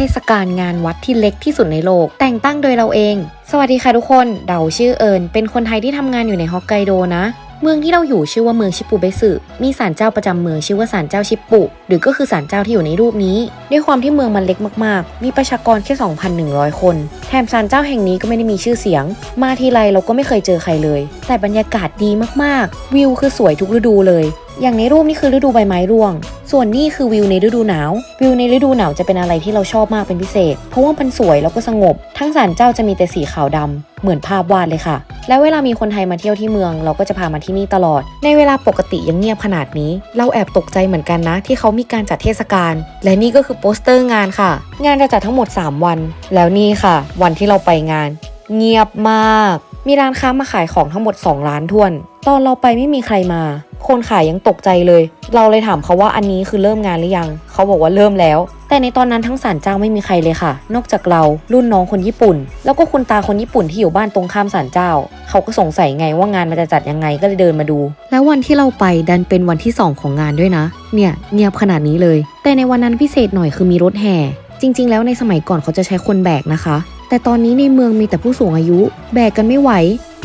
เทศกาลงานวัดที่เล็กที่สุดในโลก แต่งตั้งโดยเราเอง สวัสดีค่ะทุกคน เดาชื่อเอิญเป็นคนไทยที่ทำงานอยู่ในฮอกไกโดนะเมืองที่เราอยู่ชื่อว่าเมืองชิปุเบสึมีศาลเจ้าประจำเมืองชื่อว่าศาลเจ้าชิปุ หรือก็คือศาลเจ้าที่อยู่ในรูปนี้ ด้วยความที่เมืองมันเล็กมากๆ มีประชากรแค่ 2,100 คน แถมศาลเจ้าแห่งนี้ก็ไม่ได้มีชื่อเสียง มาทีไรเราก็ไม่เคยเจอใครเลย แต่บรรยากาศดีมากๆ วิวคือสวยทุกฤดูเลย อย่างในรูปนี่คือฤดูใบไม้ร่วง ส่วนนี่คือวิวในฤดูหนาว วิวในฤดูหนาวจะเป็นอะไรที่เราชอบมากเป็นพิเศษ เพราะว่ามันสวยแล้วก็สงบ ทั้งศาลเจ้าจะมีแต่สีขาวดำเหมือนภาพวาดเลยค่ะ แล้วเวลามีคนไทยมาเที่ยวที่เมือง เราก็จะพามาที่นี่ตลอด ในเวลาปกติยังเงียบขนาดนี้ เราแอบตกใจเหมือนกันนะ ที่เขามีการจัดเทศกาล และนี่ก็คือโปสเตอร์งานค่ะ งานจะจัดทั้งหมด 3 วัน แล้วนี่ค่ะ วันที่เราไปงาน เงียบมาก มีร้านค้ามาขายของทั้งหมด 2 ร้านทวน ตอนเราไปไม่มีใครมา คนขายยังตกใจเลย เราเลยถามเขาว่าอันนี้คือเริ่มงานหรือยัง เขาบอกว่าเริ่มแล้ว แต่ในตอนนั้นทั้งศาลเจ้าไม่มีใครเลยค่ะ นอกจากเรารุ่นน้องคนญี่ปุ่น แล้วก็คุณตาคนญี่ปุ่นที่อยู่บ้านตรงข้ามศาลเจ้า เขาก็สงสัยไงว่างานมันจะจัดยังไงก็เลยเดินมาดู แล้ววันที่เราไปดันเป็นวันที่ 2 ของงานด้วยนะ เนี่ยเงียบขนาดนี้เลย แต่ในวันนั้นพิเศษหน่อยคือมีรถแห่จริง ๆ แล้วในสมัยก่อนเขาจะใช้คนแบกนะคะ แต่ตอนนี้ในเมืองมีแต่ผู้สูงอายุ แบกกันไม่ไหว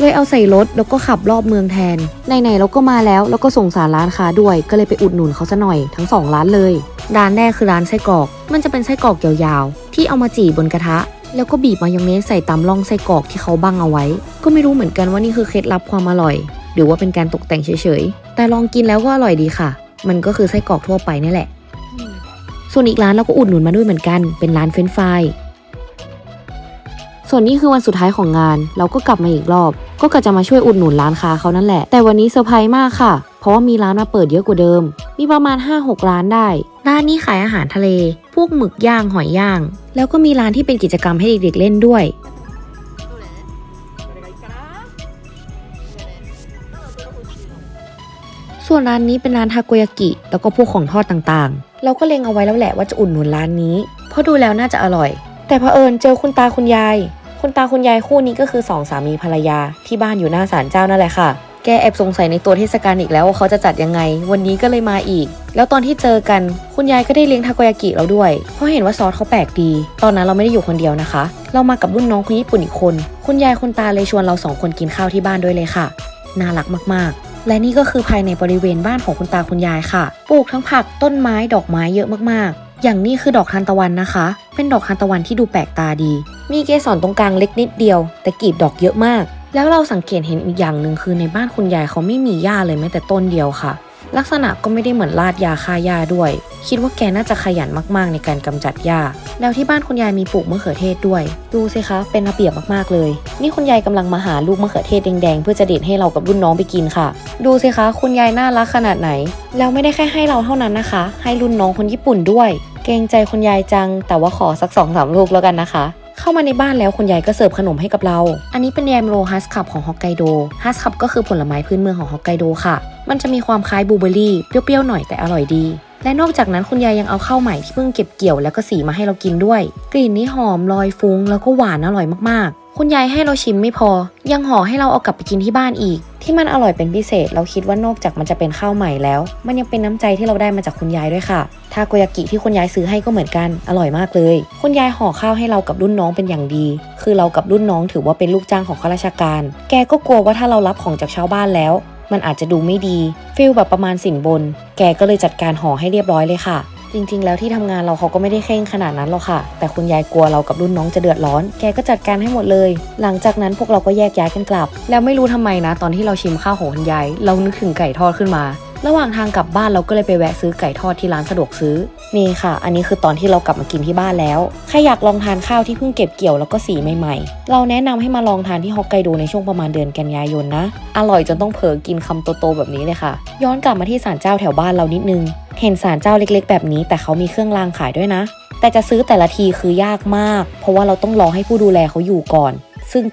เลยเอาใส่รถแล้วก็ขับรอบเมืองแทนไหนๆเราก็มาแล้วแล้วก็ส่งสารร้านค้าด้วย ก็เลยไปอุดหนุนเขาซะหน่อยทั้งสองร้านเลย ร้านแรกคือร้านไส้กรอก มันจะเป็นไส้กรอกยาวๆ ที่เอามาจี่บนกระทะ แล้วก็บีบมายองเนสใส่ตามร่องไส้กรอกที่เขาบังเอาไว้ ก็ไม่รู้เหมือนกันว่านี่คือเคล็ดลับความอร่อย หรือว่าเป็นการตกแต่งเฉยๆ แต่ลองกินแล้วก็อร่อยดีค่ะ มันก็คือไส้กรอกทั่วไปนี่แหละ ส่วนอีกร้านเราก็อุดหนุนมาด้วยเหมือนกัน เป็นร้านเฟรนช์ฟราย ส่วนนี้คือวันสุดท้ายของงาน เราก็กลับมาอีกรอบ ก็กะจะมาช่วยอุดหนุนร้านค้าเขานั่นแหละ แต่วันนี้เซอร์ไพรส์มากค่ะ เพราะว่ามีร้านมาเปิดเยอะกว่าเดิม มีประมาณ 5-6 ร้านได้ ร้านนี้ขายอาหารทะเล พวกหมึกย่างหอยย่าง แล้วก็มีร้านที่เป็นกิจกรรมให้เด็กๆเล่นด้วยส่วนร้านนี้เป็นร้านทาโกยากิ แล้วก็พวกของทอดต่างๆ เราก็เล็งเอาไว้แล้วแหละว่าจะอุดหนุนร้านนี้ เพราะดูแล้วน่าจะอร่อย แต่เผอิญเจอคุณตาคุณยาย คุณตาคุณยายคู่นี้ก็คือสองสามีภรรยาที่บ้านอยู่หน้าศาลเจ้านั่นแหละค่ะ แกแอบสงสัยในตัวเทศกาลอีกแล้วว่าเขาจะจัดยังไง วันนี้ก็เลยมาอีก แล้วตอนที่เจอกันคุณยายก็ได้เลี้ยงทาโกยากิเราด้วย เพราะเห็นว่าซอสเขาแปลกดี ตอนนั้นเราไม่ได้อยู่คนเดียวนะคะ เรามากับรุ่นน้องคนญี่ปุ่นอีกคน คุณยายคุณตาเลยชวนเราสองคนกินข้าวที่บ้านด้วยเลยค่ะ น่ารักมากๆและนี่ก็คือภายในบริเวณบ้านของคุณตาคุณยายค่ะ ปลูกทั้งผักต้นไม้ดอกไม้เยอะมาก อย่างนี้คือดอกทานตะวันนะคะ เป็นดอกทานตะวันที่ดูแปลกตาดี มีเกสรตรงกลางเล็กนิดเดียว แต่กลีบดอกเยอะมาก แล้วเราสังเกตเห็นอีกอย่างหนึ่งคือในบ้านคุณยายเขาไม่มีหญ้าเลยแม้แต่ต้นเดียวค่ะ ลักษณะก็ไม่ได้เหมือนลาดยาฆ่าหญ้าด้วย คิดว่าแกน่าจะขยันมากๆ ในการกำจัดหญ้า แล้วที่บ้านคุณยายมีปลูกมะเขือเทศด้วย ดูสิคะ เป็นระเบียบมากๆเลย นี่คุณยายกำลังมาหาลูกมะเขือเทศแดงๆ เพื่อจะเด็ดให้เรากับรุ่นน้องไปกินค่ะ ดูสิคะ คุณยายน่ารักขนาดไหน แล้วไม่ได้แค่ให้เราเท่านั้นนะคะ ให้รุ่นน้องคนญี่ปุ่นด้วย เกรงใจคุณยายจัง แต่ว่าขอสักสองสามลูกแล้วกันนะคะ เข้ามาในบ้านแล้วคุณยายก็เสิร์ฟขนมให้กับเรา อันนี้เป็นแยมโรฮัสคัพของฮอกไกโดฮัสคัพก็คือผลไม้พื้นเมืองของฮอกไกโดค่ะ มันจะมีความคล้ายบลูเบอร์รี่เปรี้ยวๆหน่อยแต่อร่อยดี และนอกจากนั้นคุณยายยังเอาข้าวใหม่ที่เพิ่งเก็บเกี่ยวแล้วก็สีมาให้เรากินด้วย กลิ่นนี้หอมลอยฟุ้งแล้วก็หวานอร่อยมากๆ คุณยายให้เราชิมไม่พอ ยังห่อให้เราเอากลับไปกินที่บ้านอีก ที่มันอร่อยเป็นพิเศษ เราคิดว่านอกจากมันจะเป็นข้าวใหม่แล้ว มันยังเป็นน้ำใจที่เราได้มาจากคุณยายด้วยค่ะทาโกยากิที่คุณยายซื้อให้ก็เหมือนกันอร่อยมากเลย คุณยายห่อข้าวให้เรากับรุ่นน้องเป็นอย่างดี คือเรากับรุ่นน้องถือว่าเป็นลูกจ้างของข้าราชการ แกก็กลัวว่าถ้าเรารับของจากชาวบ้านแล้ว มันอาจจะดูไม่ดีฟิลแบบประมาณสินบน แกก็เลยจัดการห่อให้เรียบร้อยเลยค่ะ จริง ๆ แล้วที่ทำงานเราเขาก็ไม่ได้เคร่งขนาดนั้นหรอกค่ะ แต่คุณยายกลัวเรากับรุ่นน้องจะเดือดร้อน แกก็จัดการให้หมดเลย หลังจากนั้นพวกเราก็แยกย้ายกันกลับ แล้วไม่รู้ทำไมนะ ตอนที่เราชิมข้าวของคุณยายเรานึกถึงไก่ทอดขึ้นมา ระหว่างทางกลับบ้านเราก็เลยไปแวะซื้อไก่ทอดที่ร้านสะดวกซื้อ นี่ค่ะ อันนี้คือตอนที่เรากลับมากินที่บ้านแล้วใครอยากลองทานข้าวที่เพิ่งเก็บเกี่ยวแล้วก็สีใหม่ๆ เราแนะนำให้มาลองทานที่ฮอกไกโดในช่วงประมาณเดือนกันยายนนะ อร่อยจนต้องเผลอกินคำโตๆแบบนี้เลยค่ะ ย้อนกลับมาที่ศาลเจ้าแถวบ้านเรานิดนึง เห็นศาลเจ้าเล็กๆ แบบนี้ แต่เขามีเครื่องรางขายด้วยนะ แต่จะซื้อแต่ละทีคือยากมาก เพราะว่าเราต้องรอให้ผู้ดูแลเขาอยู่ก่อน ซึ่ง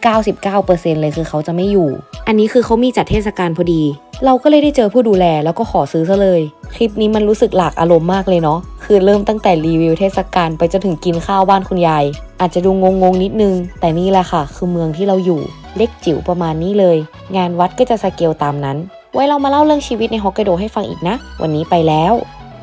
99%เลยคือเขาจะไม่อยู่ อันนี้คือเขามีจัดเทศกาลพอดี เราก็เลยได้เจอผู้ดูแลแล้วก็ขอซื้อซะเลย คลิปนี้มันรู้สึกหลากอารมณ์มากเลยเนาะคือเริ่มตั้งแต่รีวิวเทศกาลไปจนถึงกินข้าวบ้านคุณยายอาจจะดูงงๆนิดนึง แต่นี่แหละค่ะ คือเมืองที่เราอยู่เล็กจิ๋วประมาณนี้เลย งานวัดก็จะสเกลตามนั้น ไว้เรามาเล่าเรื่องชีวิตในฮอกไกโดให้ฟังอีกนะ วันนี้ไปแล้ว